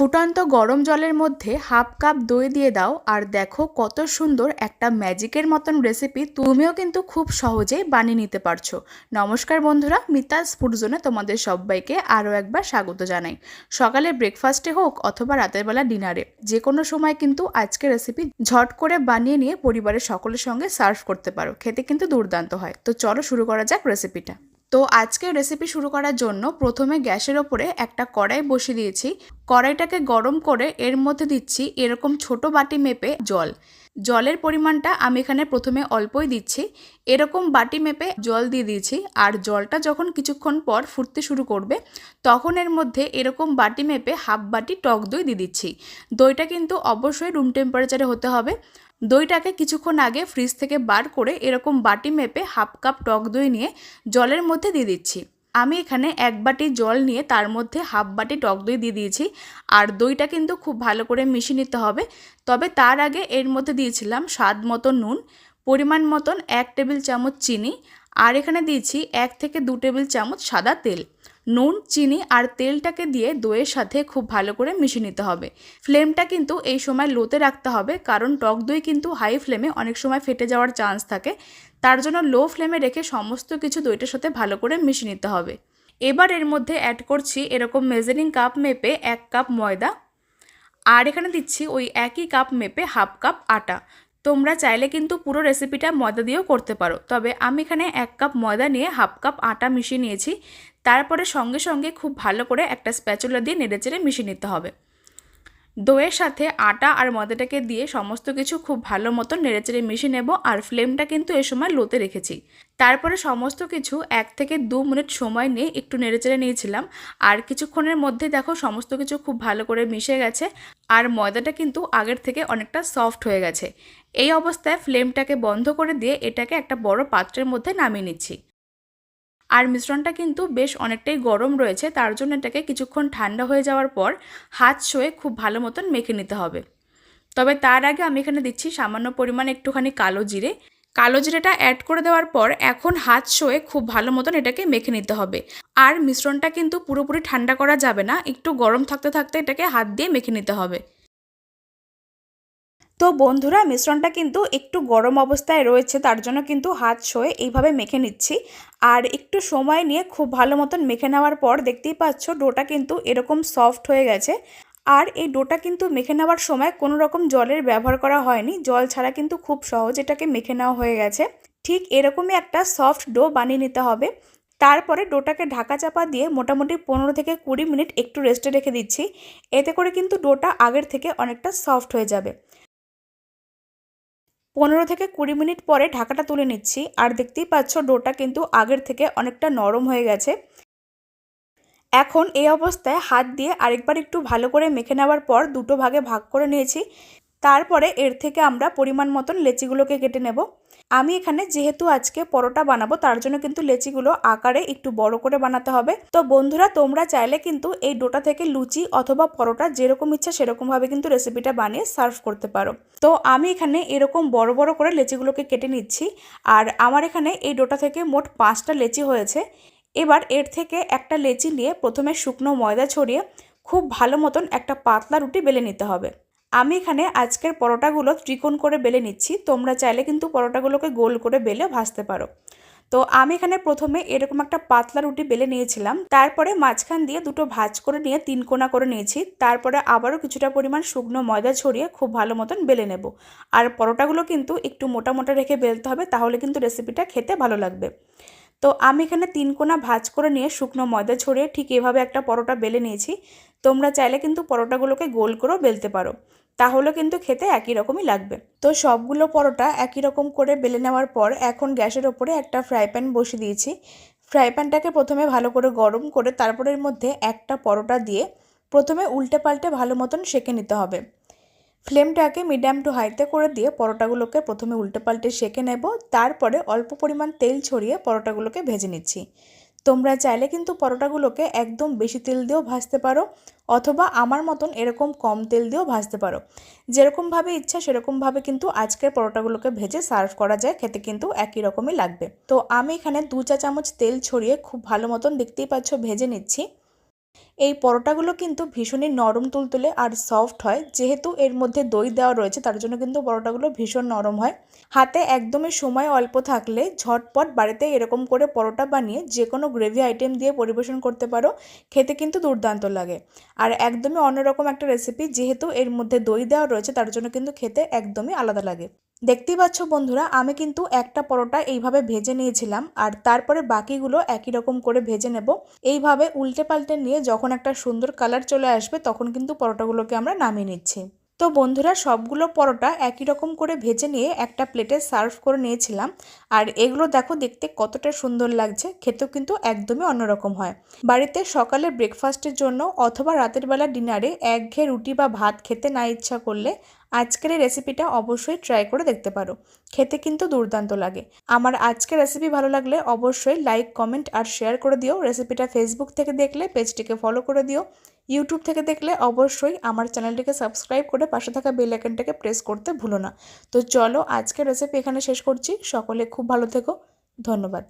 ফুটন্ত গরম জলের মধ্যে হাফ কাপ দই দিয়ে দাও আর দেখো কত সুন্দর একটা ম্যাজিকের মতন রেসিপি তুমিও কিন্তু খুব সহজেই বানিয়ে নিতে পারছ। নমস্কার বন্ধুরা, মিতাজ ফুড তোমাদের সবাইকে আরও একবার স্বাগত জানাই। সকালে ব্রেকফাস্টে হোক অথবা রাতের বেলা ডিনারে যে কোনো সময় কিন্তু আজকে রেসিপি ঝট করে বানিয়ে নিয়ে পরিবারের সকলের সঙ্গে সার্ভ করতে পারো। খেতে কিন্তু দুর্দান্ত হয়। তো চলো শুরু করা যাক রেসিপিটা তো আজকে রেসিপি শুরু করার জন্য প্রথমে গ্যাসের ওপরে একটা কড়াই বসিয়ে দিয়েছি। কড়াইটাকে গরম করে এর মধ্যে দিচ্ছি এরকম ছোট বাটি মেপে জল। জলের পরিমাণটা আমি এখানে প্রথমে অল্পই দিচ্ছি। এরকম বাটি মেপে জল দিয়ে দিয়েছি আর জলটা যখন কিছুক্ষণ পর ফুটতে শুরু করবে, তখন এর মধ্যে এরকম বাটি মেপে হাফ বাটি টক দই দিয়ে দিচ্ছি। দইটা কিন্তু অবশ্যই রুম টেম্পারেচারে হতে হবে। দইটাকে কিছুক্ষণ আগে ফ্রিজ থেকে বার করে এরকম বাটি মেপে হাফ কাপ টক দই নিয়ে জলের মধ্যে দিয়ে দিচ্ছি। আমি এখানে এক বাটি জল নিয়ে তার মধ্যে হাফ বাটি টক দই দিয়ে দিয়েছি। আর দইটা কিন্তু খুব ভালো করে মিশিয়ে নিতে হবে। তবে তার আগে এর মধ্যে দিয়েছিলাম স্বাদ মতো নুন, পরিমাণ মতন এক টেবিল চামচ চিনি, আর এখানে দিয়েছি এক থেকে দু টেবিল চামচ সাদা তেল। নুন, চিনি আর তেলটাকে দিয়ে দইয়ের সাথে খুব ভালো করে মিশিয়ে নিতে হবে। ফ্লেমটা কিন্তু এই সময় লোতে রাখতে হবে, কারণ টক দই কিন্তু হাই ফ্লেমে অনেক সময় ফেটে যাওয়ার চান্স থাকে। তার জন্য লো ফ্লেমে রেখে সমস্ত কিছু দইটার সাথে ভালো করে মিশিয়ে নিতে হবে। এবার এর মধ্যে অ্যাড করছি এরকম মেজারিং কাপ মেপে এক কাপ ময়দা। আর এখানে দিচ্ছি ওই একই কাপ মেপে হাফ কাপ আটা। তোমরা চাইলে কিন্তু পুরো রেসিপিটা ময়দা দিয়েও করতে পারো। তবে আমি এখানে এক কাপ ময়দা নিয়ে হাফ কাপ আটা মিশিয়ে নিয়েছি। তারপরে সঙ্গে সঙ্গে খুব ভালো করে একটা স্প্যাচুলা দিয়ে নেড়েচেড়ে মিশিয়ে নিতে হবে। দইয়ের সাথে আটা আর ময়দাটাকে দিয়ে সমস্ত কিছু খুব ভালো মতো নেড়েচেড়ে মিশিয়ে নেব আর ফ্লেমটা কিন্তু এ সময় লোতে রেখেছি। তারপরে সমস্ত কিছু এক থেকে দু মিনিট সময় নিয়ে একটু নেড়েচেড়ে নিয়েছিলাম। আর কিছুক্ষণের মধ্যে দেখো সমস্ত কিছু খুব ভালো করে মিশে গেছে আর ময়দাটা কিন্তু আগের থেকে অনেকটা সফট হয়ে গেছে। এই অবস্থায় ফ্লেমটাকে বন্ধ করে দিয়ে এটাকে একটা বড় পাত্রের মধ্যে নামিয়ে নিচ্ছি। আর মিশ্রণটা কিন্তু বেশ অনেকটাই গরম রয়েছে, তার জন্য এটাকে কিছুক্ষণ ঠান্ডা হয়ে যাওয়ার পর হাত শোয়ে খুব ভালো মতন মেখে নিতে হবে। তবে তার আগে আমি এখানে দিচ্ছি সামান্য পরিমাণ একটুখানি কালো জিরে। কালো জিরেটা অ্যাড করে দেওয়ার পর এখন হাত শোয়ে খুব ভালো মতন এটাকে মেখে নিতে হবে। আর মিশ্রণটা কিন্তু পুরোপুরি ঠান্ডা করা যাবে না, একটু গরম থাকতে থাকতে এটাকে হাত দিয়ে মেখে নিতে হবে। তো বন্ধুরা, মিশ্রণটা কিন্তু একটু গরম অবস্থায় রয়েছে, তার জন্য কিন্তু হাত শোয়ে এইভাবে মেখে নিচ্ছি। আর একটু সময় নিয়ে খুব ভালো মতন মেখে নেওয়ার পর দেখতেই পাচ্ছ, ডোটা কিন্তু এরকম সফট হয়ে গেছে। আর এই ডোটা কিন্তু মেখে নেওয়ার সময় কোনো রকম জলের ব্যবহার করা হয়নি, জল ছাড়া কিন্তু খুব সহজ এটাকে মেখে নেওয়া হয়ে গেছে। ঠিক এরকমই একটা সফট ডো বানিয়ে নিতে হবে। তারপরে ডোটাকে ঢাকা চাপা দিয়ে মোটামুটি পনেরো থেকে কুড়ি মিনিট একটু রেস্টে রেখে দিচ্ছি। এতে করে কিন্তু ডোটা আগের থেকে অনেকটা সফট হয়ে যাবে। পনেরো থেকে কুড়ি মিনিট পরে ঢাকাটা তুলে নিচ্ছি। আর দেখতেই পাচ্ছ ডোটা কিন্তু আগের থেকে অনেকটা নরম হয়ে গেছে। এখন এই অবস্থায় হাত দিয়ে আরেকবার একটু ভালো করে মেখে নেওয়ার পর দুটো ভাগে ভাগ করে নিয়েছি। তারপরে এর থেকে আমরা পরিমাণ মতন লেচিগুলোকে কেটে নেব। আমি এখানে যেহেতু আজকে পরোটা বানাবো, তার জন্য কিন্তু লেচিগুলো আকারে একটু বড় করে বানাতে হবে। তো বন্ধুরা, তোমরা চাইলে কিন্তু এই ডোটা থেকে লুচি অথবা পরোটা যেরকম ইচ্ছা সেরকমভাবে কিন্তু রেসিপিটা বানিয়ে সার্ভ করতে পারো। তো আমি এখানে এরকম বড় বড় করে লেচিগুলোকে কেটে নিচ্ছি। আর আমার এখানে এই ডোটা থেকে মোট পাঁচটা লেচি হয়েছে। এবার এর থেকে একটা লেচি নিয়ে প্রথমে শুকনো ময়দা ছড়িয়ে খুব ভালো মতন একটা পাতলা রুটি বেলে নিতে হবে। আমি এখানে আজকের পরোটাগুলো ত্রিকোণ করে বেলে নিচ্ছি। তোমরা চাইলে কিন্তু পরোটাগুলোকে গোল করে বেলে ভাজতে পারো। তো আমি এখানে প্রথমে এরকম একটা পাতলা রুটি বেলে নিয়েছিলাম। তারপরে মাঝখান দিয়ে দুটো ভাজ করে নিয়ে তিন কোনা করে নিয়েছি। তারপরে আবারও কিছুটা পরিমাণ শুকনো ময়দা ছড়িয়ে খুব ভালো মতন বেলে নেব। আর পরোটাগুলো কিন্তু একটু মোটা মোটা রেখে বেলতে হবে, তাহলে কিন্তু রেসিপিটা খেতে ভালো লাগবে। তো আমি এখানে তিন কোনা ভাজ করে নিয়ে শুকনো ময়দা ছড়িয়ে ঠিক এভাবে একটা পরোটা বেলে নিয়েছি। তোমরা চাইলে কিন্তু পরোটাগুলোকে গোল করেও বেলতে পারো। তাহলে কিন্তু খেতে একই রকমই লাগবে। তো সবগুলো পরোটা একই রকম করে বেলে নেওয়ার পর এখন গ্যাসের ওপরে একটা ফ্রাই প্যান বসিয়ে দিয়েছি। ফ্রাই প্যানটাকে প্রথমে ভালো করে গরম করে তারপরের মধ্যে একটা পরোটা দিয়ে প্রথমে উল্টে পাল্টে ভালো মতন সেঁকে নিতে হবে। ফ্লেমটাকে মিডিয়াম টু হাইতে করে দিয়ে পরোটাগুলোকে প্রথমে উল্টে পাল্টে সেঁকে নেব, তারপরে অল্প পরিমাণ তেল ছড়িয়ে পরোটাগুলোকে ভেজে নিচ্ছি। তোমরা চাইলে কিন্তু পরোটাগুলোকে একদম বেশি তেল দিয়েও ভাজতে পারো, অথবা আমার মতন এরকম কম তেল দিয়েও ভাজতে পারো। যেরকমভাবে ইচ্ছা সেরকমভাবে কিন্তু আজকের পরোটাগুলোকে ভেজে সার্ভ করা যায়, খেতে কিন্তু একই রকমই লাগবে। তো আমি এখানে দু চা চামচ তেল ছড়িয়ে খুব ভালো মতন দেখতেই পাচ্ছ, ভেজে নিচ্ছি। এই পরোটাগুলো কিন্তু ভীষণই নরম তুলতুলে আর সফট হয়। যেহেতু এর মধ্যে দই দেওয়া রয়েছে, তার জন্য কিন্তু পরোটাগুলো ভীষণ নরম হয়। হাতে একদমই সময় অল্প থাকলে ঝটপট বাড়িতে এরকম করে পরোটা বানিয়ে যে কোনো গ্রেভি আইটেম দিয়ে পরিবেশন করতে পারো। খেতে কিন্তু দুর্দান্ত লাগে। আর একদমই অন্যরকম একটা রেসিপি যেহেতু এর মধ্যে দই দেওয়া রয়েছে, তার জন্য কিন্তু খেতে একদমই আলাদা লাগে। দেখতেই পাচ্ছ বন্ধুরা, আমি কিন্তু একটা পরোটা এইভাবে ভেজে নিয়েছিলাম আর তারপরে বাকিগুলো একই রকম করে ভেজে নেব। এইভাবে উল্টে পাল্টে নিয়ে যখন একটা সুন্দর কালার চলে আসবে তখন কিন্তু পরোটাগুলোকে আমরা নামিয়ে নিচ্ছি। তো বন্ধুরা, সবগুলো পরোটা একই রকম করে ভেজে নিয়ে একটা প্লেটে সার্ভ করে নিয়েছিলাম। আর এগুলো দেখো দেখতে কতটা সুন্দর লাগছে, খেতেও কিন্তু একদমই অন্যরকম হয়। বাড়িতে সকালে ব্রেকফাস্টের জন্য অথবা রাতের বেলা ডিনারে একঘেয়ে রুটি বা ভাত খেতে না ইচ্ছা করলে আজকের এই রেসিপিটা অবশ্যই ট্রাই করে দেখতে পারো। খেতে কিন্তু দুর্দান্ত লাগে। আমার আজকের রেসিপি ভালো লাগলে অবশ্যই লাইক কমেন্ট আর শেয়ার করে দিও। রেসিপিটা ফেসবুক থেকে দেখলে পেজটিকে ফলো করে দিও। ইউটিউব থেকে দেখলে অবশ্যই আমার চ্যানেলটিকে সাবস্ক্রাইব করে পাশে থাকা বেল আইকনটাকে প্রেস করতে ভুলো না। তো চলো আজকের রেসিপি এখানে শেষ করছি। সকলে খুব ভালো থেকো। ধন্যবাদ।